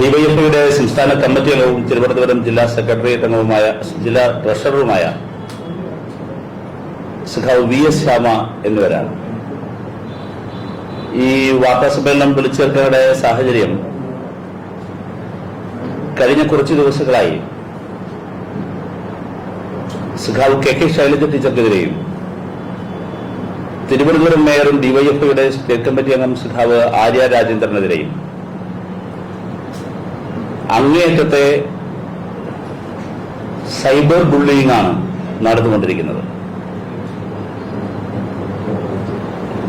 ഡിവൈഎഫ്ഐയുടെ സംസ്ഥാന കമ്മിറ്റി അംഗവും തിരുവനന്തപുരം ജില്ലാ സെക്രട്ടേറിയറ്റ് അംഗവുമായ ജില്ലാ ട്രഷററുമായ സഖാവ് വി എസ് ശ്യാമ എന്നിവരാണ്. ഈ വാർത്താ സമ്മേളനം വിളിച്ചു ചേർക്കാനുള്ള സാഹചര്യം കഴിഞ്ഞ കുറച്ച് ദിവസങ്ങളായി സഖാവ് കെ കെ ശൈലജ ടീച്ചർക്കെതിരെയും തിരുവനന്തപുരം മേയറും ഡിവൈഎഫ്ഐയുടെ സ്റ്റേറ്റ് കമ്മിറ്റി അംഗം സഖാവ് ആര്യ രാജേന്ദ്രനെതിരെയും അങ്ങേയറ്റത്തെ സൈബർ ബുള്ളിയിങ് ആണ് നടന്നുകൊണ്ടിരിക്കുന്നത്.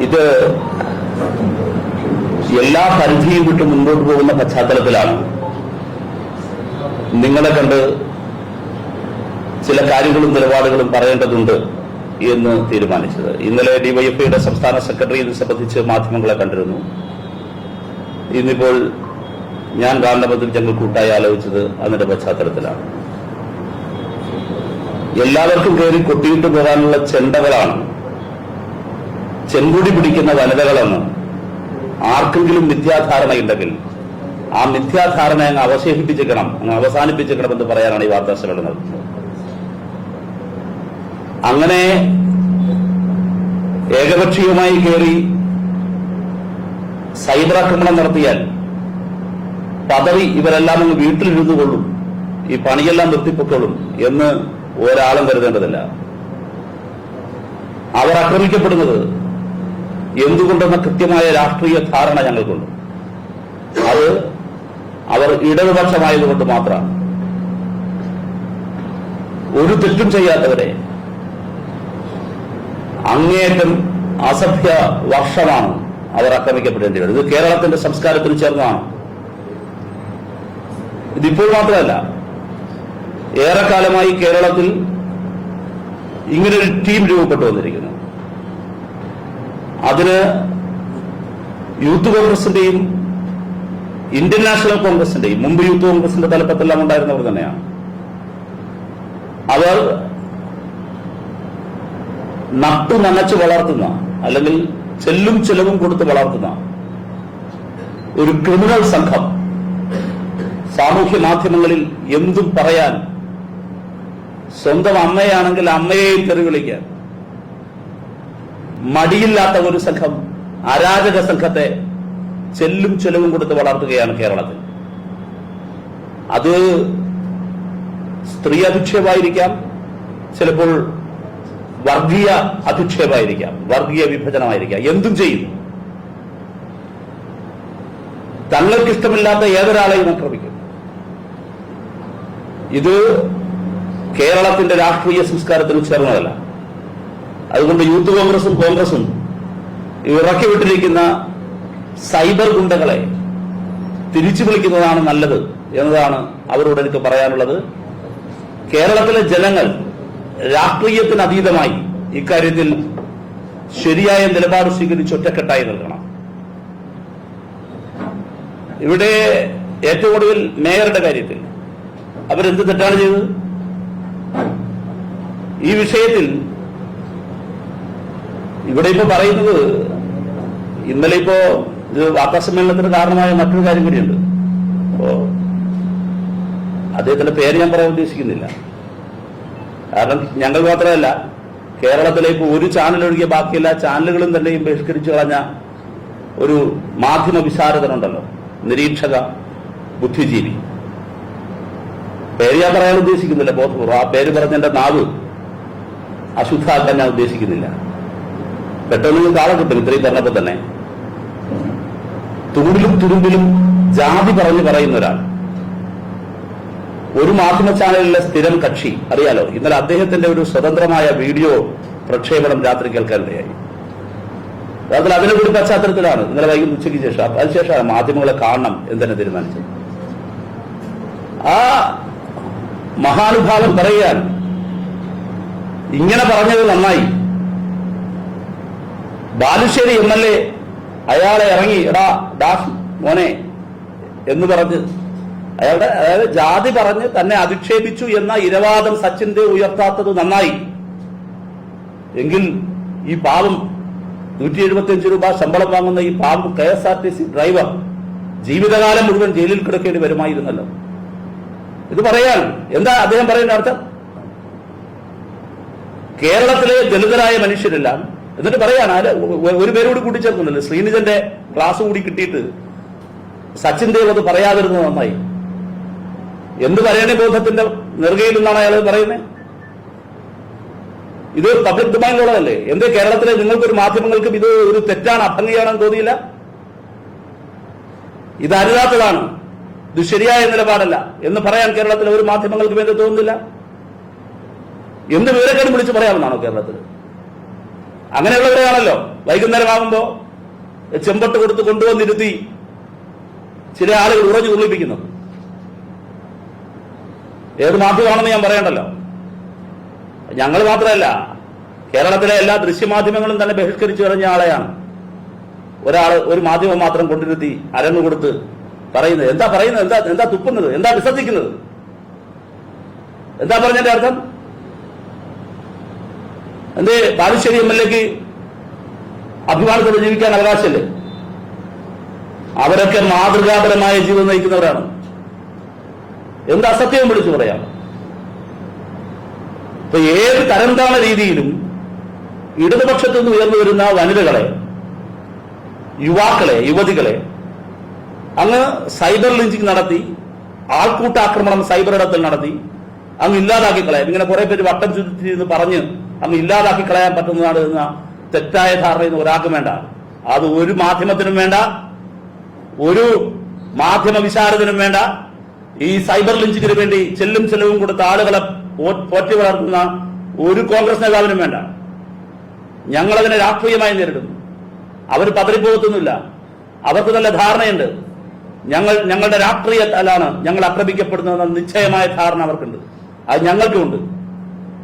ഇത് എല്ലാ പരിധിയും വിട്ട് മുന്നോട്ട് പോകുന്ന പശ്ചാത്തലത്തിലാണ്. നിങ്ങളെ കണ്ട് ചില കാര്യങ്ങളും നിലപാടുകളും പറയേണ്ടതുണ്ട് എന്ന് തീരുമാനിച്ചത്. ഇന്നലെ ഡിവൈഎഫ്ഐയുടെ സംസ്ഥാന സെക്രട്ടറി ഇത് സംബന്ധിച്ച് മാധ്യമങ്ങളെ കണ്ടിരുന്നു. ഇന്നിപ്പോൾ ഞാൻ ഗാന്ധപത്തിൽ ഞങ്ങൾ കൂട്ടായി ആലോചിച്ചത് അതിന്റെ പശ്ചാത്തലത്തിലാണ്. എല്ലാവർക്കും കയറി കൊട്ടിയിട്ട് പോകാനുള്ള ചെണ്ടകളാണ്. ചെങ്കുടി പിടിക്കുന്ന വനിതകളെന്ന് ആർക്കെങ്കിലും മിഥ്യാധാരണയുണ്ടെങ്കിൽ ആ മിഥ്യാധാരണ അങ്ങ് അവശേഷിപ്പിച്ചിരിക്കണം അങ്ങ് അവസാനിപ്പിച്ചേക്കണം എന്ന് പറയാനാണ് ഈ വാർത്താ സമ്മേളനം അങ്ങനെ ഏകപക്ഷീയമായി കയറി സൈബർ ആക്രമണം നടത്തിയാൽ പദവി ഇവരെല്ലാം അങ്ങ് വീട്ടിലിരുന്നു കൊള്ളും. ഈ പണിയെല്ലാം നിർത്തിപ്പൊക്കൊള്ളും എന്ന് ഒരാളും കരുതേണ്ടതില്ല. അവർ ആക്രമിക്കപ്പെടുന്നത് എന്തുകൊണ്ടെന്ന കൃത്യമായ രാഷ്ട്രീയ ധാരണ ഞങ്ങൾക്കുണ്ട്. അത് അവർ ഇടതുപക്ഷമായതുകൊണ്ട് മാത്രമാണ്. ഒരു തെറ്റും ചെയ്യാത്തവരെ അങ്ങേയറ്റം അസഭ്യ വർഷമാണ് അവർ ആക്രമിക്കപ്പെടേണ്ടി വരുന്നത്. ഇത് കേരളത്തിന്റെ സംസ്കാരത്തിന് ചേർന്നതാണ്. ഇതിപ്പോൾ മാത്രമല്ല ഏറെക്കാലമായി കേരളത്തിൽ ഇങ്ങനൊരു ടീം രൂപപ്പെട്ടു വന്നിരിക്കുന്നു. അതിന് യൂത്ത് കോൺഗ്രസിന്റെയും ഇന്ത്യൻ നാഷണൽ കോൺഗ്രസിന്റെയും മുമ്പ് യൂത്ത് കോൺഗ്രസിന്റെ തലപ്പത്തെല്ലാം ഉണ്ടായിരുന്നവർ തന്നെയാണ്. അവർ നട്ടു നനച്ച് വളർത്തുന്ന അല്ലെങ്കിൽ ചെല്ലും ചെലവും കൊടുത്ത് വളർത്തുന്ന ഒരു ക്രിമിനൽ സംഘം സാമൂഹ്യ മാധ്യമങ്ങളിൽ എന്തും പറയാൻ സ്വന്തം അമ്മയാണെങ്കിൽ അമ്മയെയും തെറി വിളിക്കാൻ. മടിയില്ലാത്ത ഒരു സംഘം അരാജക സംഘത്തെ ചെല്ലും ചെലവും കൊടുത്ത് വളർത്തുകയാണ് കേരളത്തിൽ. അത് സ്ത്രീ അധിക്ഷേപമായിരിക്കാം ചിലപ്പോൾ വർഗീയ അധിക്ഷേപമായിരിക്കാം വർഗീയ വിഭജനമായിരിക്കാം. എന്തും ചെയ്യും. തങ്ങൾക്കിഷ്ടമില്ലാത്ത ഏതൊരാളെയും ആക്രമിക്കും. ഇത് കേരളത്തിന്റെ രാഷ്ട്രീയ സംസ്കാരത്തിന് ചേർന്നതല്ല. അതുകൊണ്ട് യൂത്ത് കോൺഗ്രസും കോൺഗ്രസും ഇറക്കി വിട്ടിരിക്കുന്ന സൈബർ ഗുണ്ടകളെ തിരിച്ചു വിളിക്കുന്നതാണ് നല്ലത് എന്നതാണ് അവരോട് എനിക്ക് പറയാനുള്ളത്. കേരളത്തിലെ ജനങ്ങൾ രാഷ്ട്രീയത്തിന് അതീതമായി ഇക്കാര്യത്തിൽ ശരിയായ നിലപാട് സ്വീകരിച്ച് ഒറ്റക്കെട്ടായി നിൽക്കണം. ഇവിടെ ഏറ്റവും ഒടുവിൽ മേയറുടെ കാര്യത്തിൽ അവരെന്ത് തെറ്റാണ് ചെയ്തത്? ഈ വിഷയത്തിൽ ഇവിടെ ഇപ്പൊ പറയുന്നത് ഇന്നലെ ഇപ്പോ ഇത് വാർത്താ സമ്മേളനത്തിന് കാരണമായ മറ്റൊരു കാര്യം കൂടിയുണ്ട്. അപ്പോ അദ്ദേഹത്തിന്റെ പേര് ഞാൻ പറയാൻ ഉദ്ദേശിക്കുന്നില്ല. കാരണം ഞങ്ങൾ മാത്രമല്ല കേരളത്തിലേക്ക് ഒരു ചാനൽ ഒഴികെ ബാക്കിയെല്ലാ ചാനലുകളും തന്നെയും ബഹിഷ്കരിച്ചു കളഞ്ഞ ഒരു മാധ്യമ വിശാരദനുണ്ടല്ലോ നിരീക്ഷക ബുദ്ധിജീവി. പേര് ഞാൻ പറയാൻ ഉദ്ദേശിക്കുന്നില്ല ബോധപൂർവം ആ പേര് പറഞ്ഞ എന്റെ നാവ് അശുദ്ധാക്കാൻ ഞാൻ ഉദ്ദേശിക്കുന്നില്ല. പെട്ടെന്ന് കാളെ കിട്ടും ഇത്രയും പറഞ്ഞപ്പോ തന്നെ. തുമ്പിലും തുരുമ്പിലും ജാതി പറഞ്ഞു പറയുന്ന ഒരാൾ ഒരു മാധ്യമ ചാനലിലെ സ്ഥിരം കക്ഷി അറിയാലോ? ഇന്നലെ അദ്ദേഹത്തിന്റെ ഒരു സ്വതന്ത്രമായ വീഡിയോ പ്രക്ഷേപണം രാത്രി കേൾക്കാനിടയായി അതിൽ അതിലെ കൂടി പശ്ചാത്തലത്തിലാണ്. ഇന്നലെ വൈകുന്നേരം ഉച്ചയ്ക്ക് ശേഷം. അതിനുശേഷമാണ് മാധ്യമങ്ങളെ കാണണം എന്ന് തന്നെ തീരുമാനിച്ചത്. ആ മഹാനുഭാവൻ പറയുകയാണ്. ഇങ്ങനെ പറഞ്ഞത് നന്നായി. ബാലുശ്ശേരി എം എൽ എ അയാളെ ഇറങ്ങി എടാ ഡാഫ് മോനെ എന്ന് പറഞ്ഞ് അയാളുടെ അതായത് ജാതി പറഞ്ഞ് തന്നെ അധിക്ഷേപിച്ചു എന്ന ഇരവാദം സച്ചിന്റെ ഉയർത്താത്തത് നന്നായി. എങ്കിൽ ഈ പാവം നൂറ്റി എഴുപത്തിയഞ്ച് രൂപ ശമ്പളം വാങ്ങുന്ന ഈ പാവം K S R T C driver ജീവിതകാലം മുഴുവൻ ജയിലിൽ കിടക്കേണ്ടി വരുമായിരുന്നല്ലോ. ഇത് പറയാൻ. എന്താ അദ്ദേഹം പറയുന്ന അർത്ഥം? കേരളത്തിലെ ദളിതരായ മനുഷ്യരെല്ലാം എന്നിട്ട് പറയാണ് ആര് ഒരു പേരോട് കൂട്ടിച്ചേർക്കുന്നില്ല ശ്രീനിജന്റെ ക്ലാസ് കൂടി കിട്ടിയിട്ട് സച്ചിൻ ദേവ് അത് പറയാതിരുന്നത് നന്നായി. എന്ത് പറയണേ ബോധത്തിന്റെ നെറുകയിൽ നിന്നാണ് അയാൾ പറയുന്നത്? ഇത് പബ്ലിക് ഡൊമൈനിലുള്ളതല്ലേ എന്ത് കേരളത്തിലെ നിങ്ങൾക്കൊരു മാധ്യമങ്ങൾക്കും ഇത് ഒരു തെറ്റാണ് അഭംഗിയാണെന്ന് തോന്നിയില്ല? ഇത് അരുതാത്തതാണ്. ഇത് ശരിയായ നിലപാടല്ല എന്ന് പറയാൻ കേരളത്തിലെ ഒരു മാധ്യമങ്ങൾക്കും എന്ത് തോന്നുന്നില്ല. എന്ത് വിവരക്കേട് വിളിച്ച് പറയാമെന്നാണോ കേരളത്തിൽ അങ്ങനെയുള്ളവരെയാണല്ലോ. വൈകുന്നേരമാകുമ്പോ ചെമ്പട്ട് കൊടുത്ത് കൊണ്ടുവന്നിരുത്തി ചില ആളുകൾ ഉറഞ്ഞു തുള്ളിപ്പിക്കുന്നത്. ഏത് മാധ്യമമാണെന്ന് ഞാൻ പറയണ്ടല്ലോ. ഞങ്ങൾ മാത്രമല്ല കേരളത്തിലെ എല്ലാ ദൃശ്യമാധ്യമങ്ങളും തന്നെ ബഹിഷ്കരിച്ചു കളഞ്ഞ ആളെയാണ്. ഒരാൾ ഒരു മാധ്യമം മാത്രം കൊണ്ടിരുത്തി അരങ്ങ് കൊടുത്ത് പറയുന്നത്? എന്താ പറയുന്നത്? എന്താ എന്താ തുപ്പുന്നത്? എന്താ വിസർജിക്കുന്നത് എന്താ പറഞ്ഞതിന്റെ അർത്ഥം? എന്തേ ബാലുശ്ശേരി എം എൽ എക്ക് അഭിമാനത്തോടെ ജീവിക്കാൻ അവകാശമില്ലേ? അവരൊക്കെ മാതൃകാപരമായ ജീവിതം നയിക്കുന്നവരാണ്. എന്ത് അസത്യവും വിളിച്ചു പറയാം. ഇപ്പൊ ഏത് തരംതാണ രീതിയിലും ഇടതുപക്ഷത്തു നിന്ന് ഉയർന്നു വരുന്ന വനിതകളെ യുവാക്കളെ യുവതികളെ അങ്ങ് സൈബർ ലിഞ്ചിങ് നടത്തി ആൾക്കൂട്ടാക്രമണം സൈബർ ഇടത്തിൽ നടത്തി അങ്ങ് ഇല്ലാതാക്കി കളയാം ഇങ്ങനെ കുറെ പേര് വട്ടം ചുറ്റി എന്ന് പറഞ്ഞ് അങ്ങ് ഇല്ലാതാക്കി കളയാൻ പറ്റുന്നതാണ് എന്ന തെറ്റായ ധാരണ ഒരാൾക്കും വേണ്ട. അത് ഒരു മാധ്യമത്തിനും വേണ്ട ഒരു മാധ്യമ വിശാരദനും വേണ്ട. ഈ സൈബർ ലിഞ്ചിങ്ങിന് വേണ്ടി ചെല്ലും ചെലവും കൊടുത്ത ആളുകളെ പോറ്റി വളർത്തുന്ന ഒരു കോൺഗ്രസ് നേതാവിനും വേണ്ട. ഞങ്ങളതിനെ രാഷ്ട്രീയമായി നേരിടും അവർ പതറിപ്പോകത്തൊന്നുമില്ല. അവർക്ക് നല്ല ധാരണയുണ്ട്. ഞങ്ങൾ ഞങ്ങളുടെ രാഷ്ട്രീയത്താലാണ് ഞങ്ങൾ ആക്രമിക്കപ്പെടുന്നതെന്ന നിശ്ചയമായ ധാരണ അവർക്കുണ്ട്. അത് ഞങ്ങൾക്കുമുണ്ട്.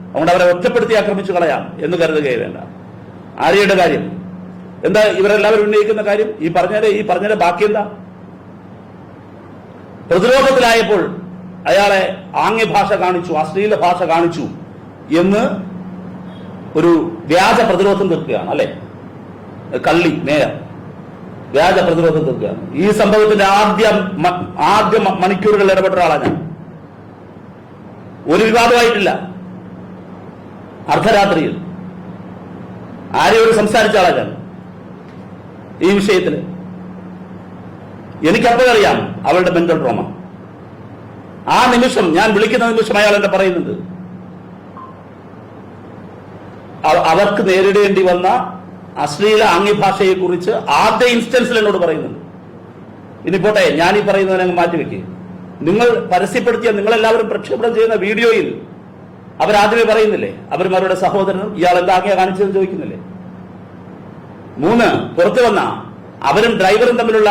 അതുകൊണ്ട് അവരെ ഒറ്റപ്പെടുത്തി ആക്രമിച്ചു കളയാം എന്ന് കരുതുകയേ വേണ്ട. ആര്യയുടെ കാര്യം. എന്താ ഇവരെല്ലാവരും ഉന്നയിക്കുന്ന കാര്യം? ഈ പറഞ്ഞതിന്റെ ഈ പറഞ്ഞതിന്റെ ബാക്കി എന്താ? പ്രതിരോധത്തിലായപ്പോൾ അയാളെ ആംഗ്യ ഭാഷ കാണിച്ചു അശ്ലീല ഭാഷ കാണിച്ചു എന്ന് ഒരു വ്യാജ പ്രതിരോധം തീർക്കുകയാണ് അല്ലെ? കള്ളി മേയർ. വ്യാജ പ്രതിരോധം തീർക്കുക. ഈ സംഭവത്തിന്റെ ആദ്യ ആദ്യ മണിക്കൂറുകൾ ഇടപെട്ട ഒരാളാണ് ഞാൻ. ഒരു വിവാദമായിട്ടില്ല. അർദ്ധരാത്രിയിൽ. ആരെയോട് സംസാരിച്ച ആളാണ് ഞാൻ. ഈ വിഷയത്തിൽ എനിക്കപ്പോഴറിയാം അവളുടെ മെന്റൽ ട്രോമ ആ നിമിഷം ഞാൻ വിളിക്കുന്ന നിമിഷം അയാൾ എന്നെ പറയുന്നുണ്ട്. അവ- അവർക്ക് നേരിടേണ്ടി വന്ന അശ്ലീല ആംഗ്യഭാഷയെ കുറിച്ച് ആദ്യ ഇൻസ്റ്റൻസിൽ എന്നോട് പറയുന്നുണ്ട്. ഇനിപ്പോട്ടെ പോട്ടെ ഞാൻ ഈ പറയുന്നതിനെ മാറ്റിവെക്കുക നിങ്ങൾ പരസ്യപ്പെടുത്തിയ നിങ്ങളെല്ലാവരും പ്രക്ഷേപണം ചെയ്യുന്ന വീഡിയോയിൽ അവരാദ്യമേ പറയുന്നില്ലേ അവരുടെ സഹോദരനും ഇയാൾ എന്താ ആംഗ്യ കാണിച്ചതെന്ന് ചോദിക്കുന്നില്ലേ? മൂന്ന് പുറത്തു വന്ന അവരും ഡ്രൈവറും തമ്മിലുള്ള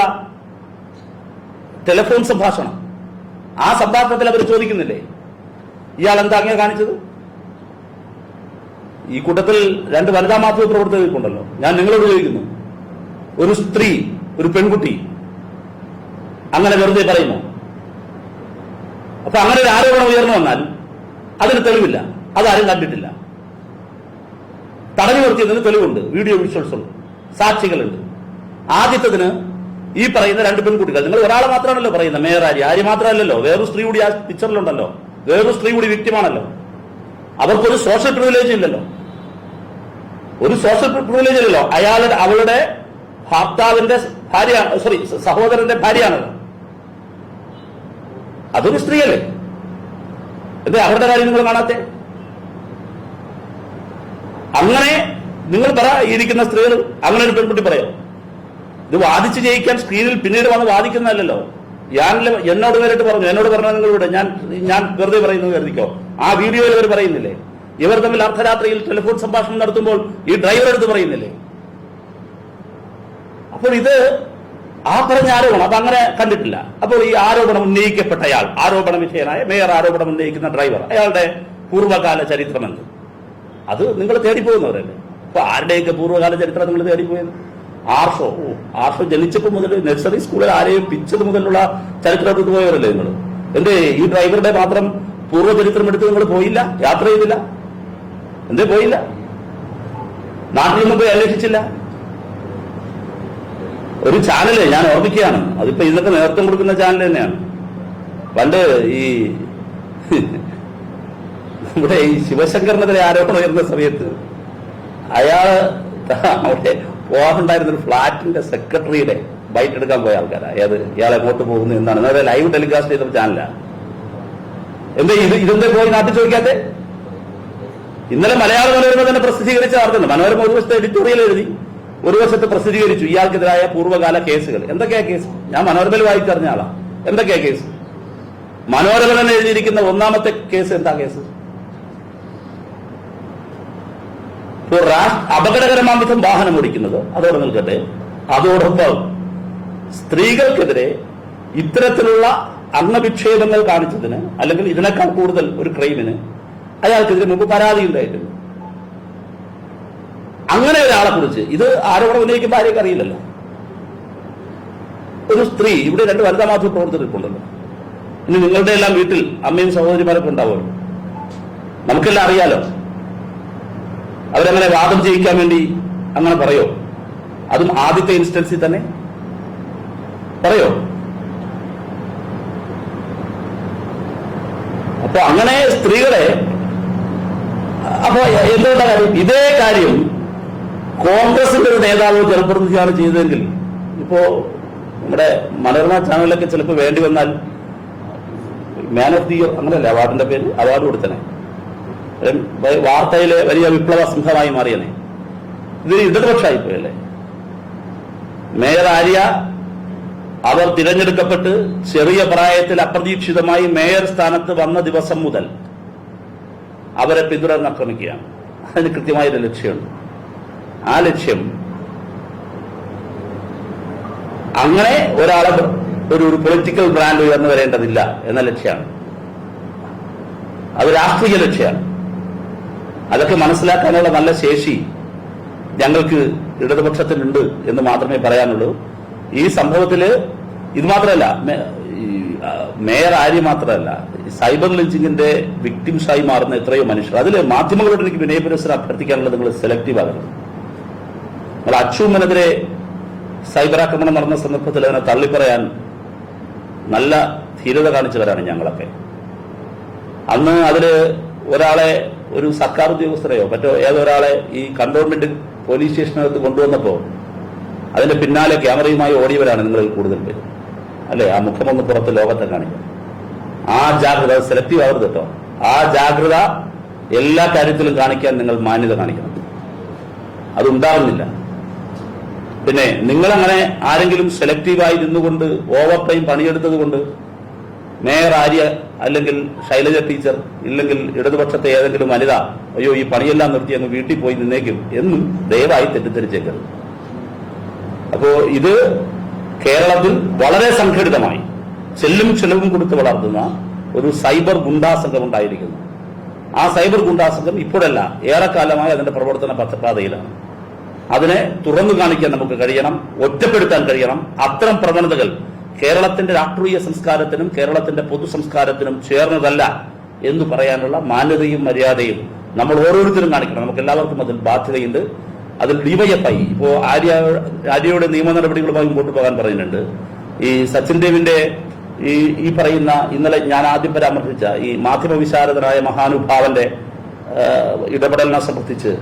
ടെലിഫോൺ സംഭാഷണം. ആ സംഭാഷണത്തിൽ അവർ ചോദിക്കുന്നില്ലേ ഇയാൾ എന്താ അങ്ങനെ കാണിച്ചത്? ഈ കൂട്ടത്തിൽ രണ്ട് വനിതാ മാധ്യമ പ്രവർത്തകർക്കുണ്ടല്ലോ. ഞാൻ നിങ്ങളോട് ചോദിക്കുന്നു. ഒരു സ്ത്രീ ഒരു പെൺകുട്ടി അങ്ങനെ വെറുതെ പറയുന്നു അപ്പൊ അങ്ങനെ ഒരു ആരോപണം ഉയർന്നു വന്നാൽ അതിന് തെളിവില്ല. അതാരും കണ്ടിട്ടില്ല. തടഞ്ഞു നിർത്തിയതിന് തെളിവുണ്ട്. വീഡിയോ വിഷ്വൽസ് ഉണ്ട്. സാക്ഷികളുണ്ട്. ആദ്യത്തതിന് ഈ പറയുന്ന രണ്ട് പെൺകുട്ടികൾ. നിങ്ങൾ ഒരാളെ മാത്രമാണല്ലോ പറയുന്നത്. മേയറാരി. ആര്യ മാത്രമല്ലല്ലോ. വേറൊരു സ്ത്രീ കൂടി ആ പിക്ചറിലുണ്ടല്ലോ വേറൊരു സ്ത്രീ കൂടി വ്യക്തിമാണല്ലോ അവർക്കൊരു സോഷ്യൽ പ്രിവിലേജ് ഇല്ലല്ലോ. ഒരു സോഷ്യൽ പ്രിവിലേജ് അല്ലല്ലോ അയാളുടെ അവളുടെ ഭർത്താവിന്റെ ഭാര്യ സോറി സഹോദരന്റെ ഭാര്യയാണല്ലോ അതൊരു സ്ത്രീയല്ലേ? എന്താ അവരുടെ കാര്യം നിങ്ങൾ കാണാത്തെ? അങ്ങനെ നിങ്ങൾ പറ ഇരിക്കുന്ന സ്ത്രീകൾ അങ്ങനെ ഒരു പെൺകുട്ടി പറയാം? ഇത് വാദിച്ച് ജയിക്കാൻ സ്ക്രീനിൽ പിന്നീട് വന്ന് വാദിക്കുന്നതല്ലല്ലോ. ഞാൻ എന്നോട് നേരിട്ട് പറഞ്ഞു എന്നോട് പറഞ്ഞാൽ നിങ്ങൾ ഇവിടെ ഞാൻ ഞാൻ വെറുതെ പറയുന്നത് കരുതിക്കോ? ആ വീഡിയോയിൽ അവർ പറയുന്നില്ലേ? ഇവർ തമ്മിൽ അർദ്ധരാത്രിയിൽ ടെലിഫോൺ സംഭാഷണം നടത്തുമ്പോൾ ഈ ഡ്രൈവർ എടുത്ത് പറയുന്നില്ലേ? അപ്പോൾ ഇത് ആ പറഞ്ഞ ആരോപണം അത് അങ്ങനെ കണ്ടിട്ടില്ല. അപ്പോൾ ഈ ആരോപണം ഉന്നയിക്കപ്പെട്ടയാൾ ആരോപണ വിധേയനായ മേയർ ആരോപണം ഉന്നയിക്കുന്ന ഡ്രൈവർ അയാളുടെ പൂർവകാല ചരിത്രമെന്ന് അത് നിങ്ങൾ തേടിപ്പോകുന്നവരല്ലേ? അപ്പൊ ആരുടെയൊക്കെ പൂർവകാല ചരിത്രം നിങ്ങൾ തേടിപ്പോയത്? ആർഷോ? ഓ ആർഷോ ജനിച്ചപ്പോൾ മുതൽ നഴ്സറി സ്കൂളിൽ ആരെയും പിച്ചത് മുതലുള്ള ചരിത്രം എടുത്തു പോയവരല്ലേ നിങ്ങൾ? എന്തേ ഈ ഡ്രൈവറുടെ മാത്രം പൂർവ ചരിത്രം എടുത്ത് നിങ്ങൾ പോയില്ല? യാത്ര ചെയ്തില്ല? എന്തേ പോയില്ല? നാട്ടിലൊന്നും പോയി അന്വേഷിച്ചില്ല. ഒരു ചാനൽ ഞാൻ ഓർമ്മിക്കുകയാണ്. അതിപ്പോ ഇന്നത്തെ നേതൃത്വം കൊടുക്കുന്ന ചാനൽ തന്നെയാണ്. പണ്ട് ഈ നമ്മുടെ ഈ ശിവശങ്കറിനെതിരെ ആരോപണം ഉയർന്ന സമയത്ത് അയാൾ അവിടെ പോകാറുണ്ടായിരുന്ന ഒരു ഫ്ലാറ്റിന്റെ സെക്രട്ടറിയുടെ ബൈറ്റ് എടുക്കാൻ പോയ ആൾക്കാരാണ് ഏത്? ഇയാൾ എങ്ങോട്ട് പോകുന്നു എന്നാണ് ലൈവ് ടെലികാസ്റ്റ് ചെയ്ത ചാനലാണ്. എന്താ ഇത്? ഇതെന്താ പോയി നാട്ടിൽ ചോദിക്കാത്തെ? ഇന്നലെ മലയാള മനോരമ തന്നെ പ്രസിദ്ധീകരിച്ച വാർത്തയുണ്ട്. മനോരമ ഒരു വശത്തെ എഡിറ്റോറിയൽ എഴുതി ഒരു വശത്ത് പ്രസിദ്ധീകരിച്ചു. ഇയാൾക്കെതിരായ പൂർവകാല കേസുകൾ. എന്തൊക്കെയാ കേസ്? ഞാൻ മനോരമയിൽ വായിച്ചറിഞ്ഞ ആളാ. എന്തൊക്കെയാ കേസ്? മനോരമ തന്നെ എഴുതിയിരിക്കുന്ന ഒന്നാമത്തെ കേസ് എന്താ കേസ്? അപകടകരമാം വിധം വാഹനം ഓടിക്കുന്നത് അതോടെ നിൽക്കട്ടെ? അതോടൊപ്പം സ്ത്രീകൾക്കെതിരെ ഇത്തരത്തിലുള്ള അംഗവിക്ഷേപങ്ങൾ കാണിച്ചതിന് അല്ലെങ്കിൽ ഇതിനേക്കാൾ കൂടുതൽ ഒരു ക്രൈമിന് അയാൾക്കെതിരെ മുമ്പ് പരാതി ഉണ്ടായിട്ടുണ്ട്. അങ്ങനെ ഒരാളെ കുറിച്ച് ഇത് ആരോപണം ഉന്നയിക്കുമ്പോൾ ആരെയൊക്കെ അറിയില്ലല്ലോ. ഒരു സ്ത്രീ ഇവിടെ രണ്ട് വനിതാ മാധ്യമ പ്രവർത്തകർക്കുണ്ടല്ലോ ഇനി നിങ്ങളുടെ എല്ലാം വീട്ടിൽ അമ്മയും സഹോദരിമാരൊക്കെ ഉണ്ടാവുമല്ലോ. നമുക്കെല്ലാം അറിയാലോ. അവരങ്ങനെ വാദം ചെയ്യിക്കാൻ വേണ്ടി അങ്ങനെ പറയോ? അതും ആദ്യത്തെ ഇൻസ്റ്റൻസിൽ തന്നെ പറയോ? അപ്പൊ അങ്ങനെ സ്ത്രീകളെ അപ്പൊ എന്തുകൊണ്ടാ കാര്യം? ഇതേ കാര്യം കോൺഗ്രസിന്റെ ഒരു നേതാവ് ജനപ്രതിനിധിയാണ് ചെയ്തതെങ്കിൽ ഇപ്പോ നമ്മുടെ മനോരമ ചാനലിലൊക്കെ ചിലപ്പോൾ വേണ്ടി വന്നാൽ മാൻ ഓഫ് ദി ഇയർ അങ്ങനെയല്ലേ അവാർഡിന്റെ പേര്? അവാർഡ് കൊടുത്തനെ. വാർത്തയിലെ വലിയ വിപ്ലവ സംഘമായി മാറിയനെ. ഇതിന് ഇടതുപക്ഷമായി പോയല്ലേ? മേയർ ആര്യ അവർ തിരഞ്ഞെടുക്കപ്പെട്ട് ചെറിയ പ്രായത്തിൽ അപ്രതീക്ഷിതമായി മേയർ സ്ഥാനത്ത് വന്ന ദിവസം മുതൽ അവരെ പിന്തുടർന്ന് ആക്രമിക്കുകയാണ് അതിന് കൃത്യമായൊരു ലക്ഷ്യമുണ്ട്. ആ ലക്ഷ്യം അങ്ങനെ ഒരാളെ ഒരു ഒരു പൊളിറ്റിക്കൽ ബ്രാൻഡ് ഉയർന്നു വരേണ്ടതില്ല എന്ന ലക്ഷ്യമാണ്. അത് രാഷ്ട്രീയ ലക്ഷ്യമാണ്. അതൊക്കെ മനസ്സിലാക്കാനുള്ള നല്ല ശേഷി ഞങ്ങൾക്ക് ഇടതുപക്ഷത്തിനുണ്ട് എന്ന് മാത്രമേ പറയാനുള്ളൂ. ഈ സംഭവത്തിൽ ഇത് മാത്രമല്ല മേയർ ആര്യ മാത്രമല്ല സൈബർ ലിഞ്ചിങ്ങിന്റെ വിക്ടിംസായി മാറുന്ന എത്രയോ മനുഷ്യർ. അതിൽ മാധ്യമങ്ങളോട് എനിക്ക് വിനയപുരസ്സരം അഭ്യർത്ഥിക്കാനുള്ളത് നിങ്ങൾ സെലക്റ്റീവ് ആകരുത്. നമ്മൾ അച്ചൂമ്മനെതിരെ സൈബർ ആക്രമണം നടന്ന സന്ദർഭത്തിൽ അതിനെ തള്ളിപ്പറയാൻ നല്ല ധീരത കാണിച്ചവരാണ് ഞങ്ങളൊക്കെ. അന്ന് അതിൽ ഒരാളെ ഒരു സർക്കാർ ഉദ്യോഗസ്ഥരെയോ മറ്റോ ഏതൊരാളെ ഈ കണ്ടോൺമെന്റ് പോലീസ് സ്റ്റേഷനകത്ത് കൊണ്ടുവന്നപ്പോൾ അതിന്റെ പിന്നാലെ ക്യാമറയുമായി ഓടിയവരാണ് നിങ്ങളിൽ കൂടുതൽ പേര്. അല്ലെ? ആ മുഖമൊന്ന് പുറത്ത് ലോകത്തെ കാണിക്കാം. ആ ജാഗ്രത സെലക്റ്റീവ് ആവരുത് കേട്ടോ ആ ജാഗ്രത എല്ലാ കാര്യത്തിലും കാണിക്കാൻ നിങ്ങൾ മാന്യത കാണിക്കണം. അതുണ്ടാവുന്നില്ല പിന്നെ നിങ്ങളങ്ങനെ ആരെങ്കിലും സെലക്റ്റീവായി നിന്നുകൊണ്ട് ഓവർ ടൈം പണിയെടുത്തത് കൊണ്ട് മേയർ ആര്യ അല്ലെങ്കിൽ ശൈലജ ടീച്ചർ ഇല്ലെങ്കിൽ ഇടതുപക്ഷത്തെ ഏതെങ്കിലും വനിത അയ്യോ ഈ പണിയെല്ലാം നിർത്തി അങ്ങ് വീട്ടിൽ പോയി നിന്നേക്കും എന്നും ദയവായി തെറ്റിദ്ധരിച്ചേക്കരുത്. അപ്പോ ഇത് കേരളത്തിൽ വളരെ സംഘടിതമായി. ചെല്ലും ചെലവും കൊടുത്ത് വളർത്തുന്ന ഒരു സൈബർ ഗുണ്ടാസംഘം ഉണ്ടായിരിക്കുന്നു. ആ സൈബർ ഗുണ്ടാസംഘം ഇപ്പോഴല്ല ഏറെക്കാലമായി അതിന്റെ പ്രവർത്തന പാതയിലാണ്. അതിനെ തുറന്നു കാണിക്കാൻ നമുക്ക് കഴിയണം ഒറ്റപ്പെടുത്താൻ കഴിയണം. അത്തരം പ്രവണതകൾ കേരളത്തിന്റെ രാഷ്ട്രീയ സംസ്കാരത്തിനും കേരളത്തിന്റെ പൊതു സംസ്കാരത്തിനും ചേർന്നതല്ല എന്ന് പറയാനുള്ള മാന്യതയും മര്യാദയും നമ്മൾ ഓരോരുത്തരും കാണിക്കണം. നമുക്ക് എല്ലാവർക്കും അതിൽ ബാധ്യതയുണ്ട്. അതിൽ ഡിവൈഎഫ്ഐ ഇപ്പോ ആര്യ ആര്യയുടെ നിയമ നടപടികളുമായി മുമ്പോട്ട് പോകാൻ പറയുന്നുണ്ട്. ഈ സച്ചിൻ ദേവിന്റെ ഈ ഈ പറയുന്ന ഇന്നലെ ഞാൻ ആദ്യം പരാമർശിച്ച ഈ മാധ്യമ വിശാരദനായ മഹാനുഭാവന്റെ ഇടപെടലിനെ സംബന്ധിച്ച്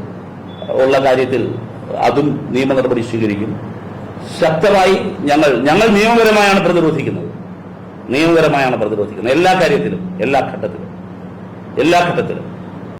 ഉള്ള കാര്യത്തിൽ അതും നിയമ നടപടി സ്വീകരിക്കും. ശക്തമായി ഞങ്ങൾ ഞങ്ങൾ നിയമപരമായാണ് പ്രതിരോധിക്കുന്നത്. നിയമപരമായാണ് പ്രതിരോധിക്കുന്നത്. എല്ലാ കാര്യത്തിലും എല്ലാ ഘട്ടത്തിലും എല്ലാ ഘട്ടത്തിലും.